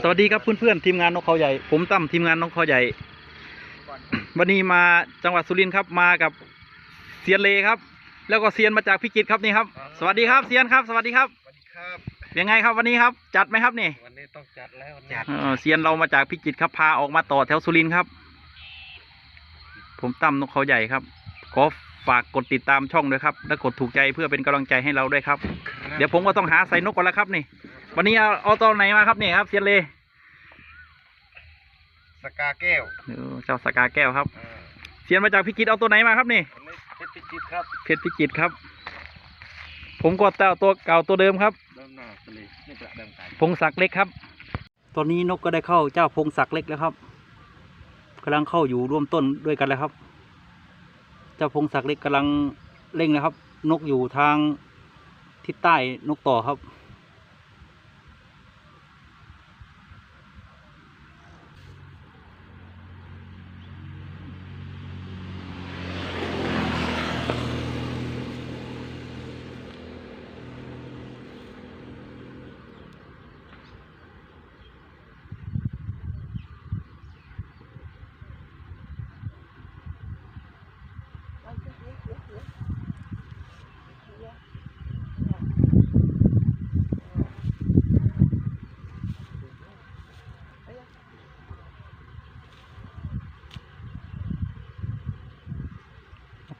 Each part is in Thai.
สวัสดีครับเพื่อนๆทีมงานนกเขาใหญ่ ผมตั้มทีมงานนกเขาใหญ่ วันนี้มาจังหวัดสุรินทร์ครับมากับเซียนเลครับ แล้วก็เซียนมาจากพิจิตรครับนี่ครับ สวัสดีครับเซียนครับสวัสดีครับสวัสดีครับยังไงครับวันนี้ครับ จัดไหมครับนี่วันนี้ต้องจัดแล้ววันนี้เออเซียนเรามาจากพิจิตรครับพาออกมาต่อแถวสุรินทร์ครับ ผมตั้มนกเขาใหญ่ครับขอฝากกดติดตามช่องด้วยครับ และกดถูกใจเพื่อเป็นกำลังใจให้เราด้วยครับ เดี๋ยวผมก็ต้องหาใส่นกก่อนแล้วครับนี่ วันนี้เอาเอาตัวไหนมาครับนี่ครับเซียนเลสกาแก้วเออเจ้าสกาแก้วครับเออเซียนมาจากพิจิตรเอาตัวไหนมาครับนี่วันนี้เพชรพิจิตรครับเพชรพิจิตรครับ ผมก็เต้าตัวเก่าตัวเดิมครับเริ่มหน้าทะเลนี่ประเดิมไก่พงศักดิ์เล็กครับ ตอนนี้นกก็ได้เข้าเจ้าพงศักดิ์เล็กแล้วครับกำลังเข้าอยู่ร่วมต้นด้วยกันแล้วครับ เจ้าพงศักดิ์เล็กกำลังเร่งนะครับ นกอยู่ทางทิศใต้นกต่อครับ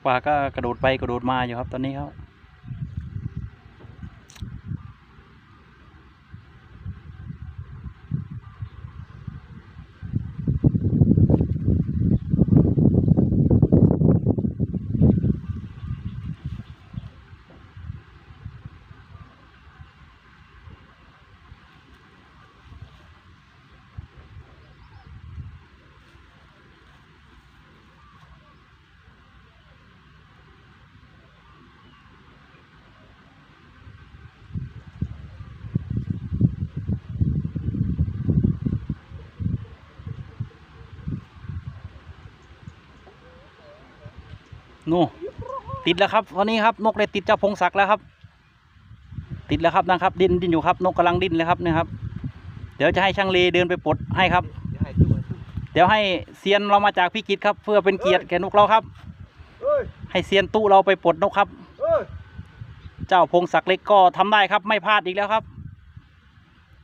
ปลาก็กระโดดไปกระโดดมาอยู่ครับตอนนี้ครับ นู่ติดแล้วครับตอนนี้ครับนกได้ติดเจ้าพงศักดิ์แล้วครับ ติดแล้วครับนะครับ ดิ้นดิ้นอยู่ครับ นกกำลังดิ้นเลยครับเนะครับ เดี๋ยวจะให้ช่างเลเดินไปปลดให้ครับ เดี๋ยวให้เซียนเรามาจากพิจิตครับ เพื่อเป็นเกียรติแก่นกเราครับให้เซียนตู้เราไปปลดนกครับเจ้าพงศักดิ์เล็กก็ทำได้ครับ ไม่พลาดอีกแล้วครับ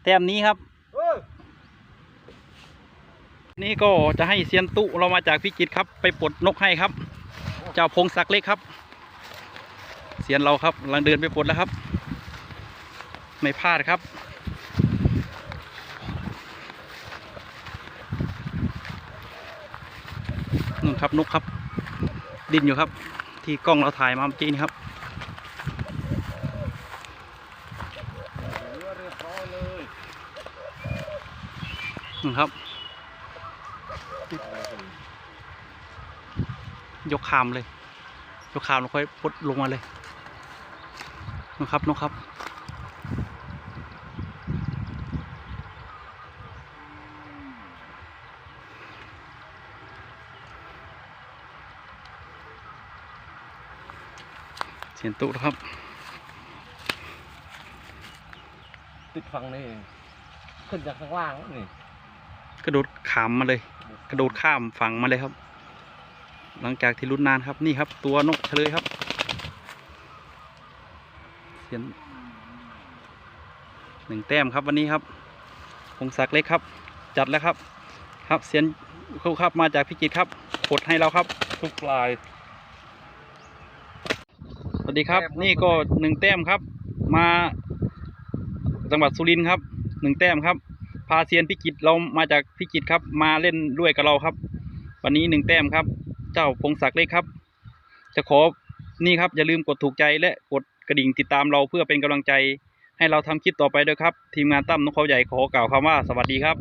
แต้มนี้ครับนี่ก็จะให้เซียนตุเรามาจากพิจิตครับ ไปปลดนกให้ครับ เจ้าพงศักดิ์เล็กครับเซียนเราครับกำลังเดินไปปลดแล้วครับ ไม่พลาดครับนู่นครับนกครับ ดินอยู่ครับ ที่กล้องเราถ่ายมาเมื่อกี้นี่ครับนู่นครับ ยกคามเลย ยกคามแล้วค่อยพุดลงมาเลยนะครับนกครับเสียนตุนะครับ ติดฝั่งนี่ขึ้นจากข้างล่างนี่ กระโดดขามมาเลย กระโดดข้ามฝั่งมาเลยครับ หลังจากที่ลุ้นนานครับนี่ครับตัวนกเฉลยครับเสียนหนึ่งแต้มครับวันนี้ครับพงศักดิ์เล็กครับ จัดแล้วครับ ครับเสียนเขาครับมาจากพิจิตรครับกดให้เราครับ ทุกปลายสวัสดีครับ นี่ก็หนึ่งแต้มครับ มาจังหวัดสุรินทร์ครับหนึ่งแต้มครับ พาเซียนพิจิตรเรามาจากพิจิตรครับ มาเล่นด้วยกับเราครับ วันนี้หนึ่งแต้มครับเจ้าพงศักดิ์เล็กครับ จะขอนี่ครับอย่าลืมกดถูกใจและกดกระดิ่งติดตามเราเพื่อเป็นกำลังใจ ให้เราทำคลิปต่อไปด้วยครับ ทีมงานตั้มนกเขาใหญ่ขอกล่าวคำว่าสวัสดีครับ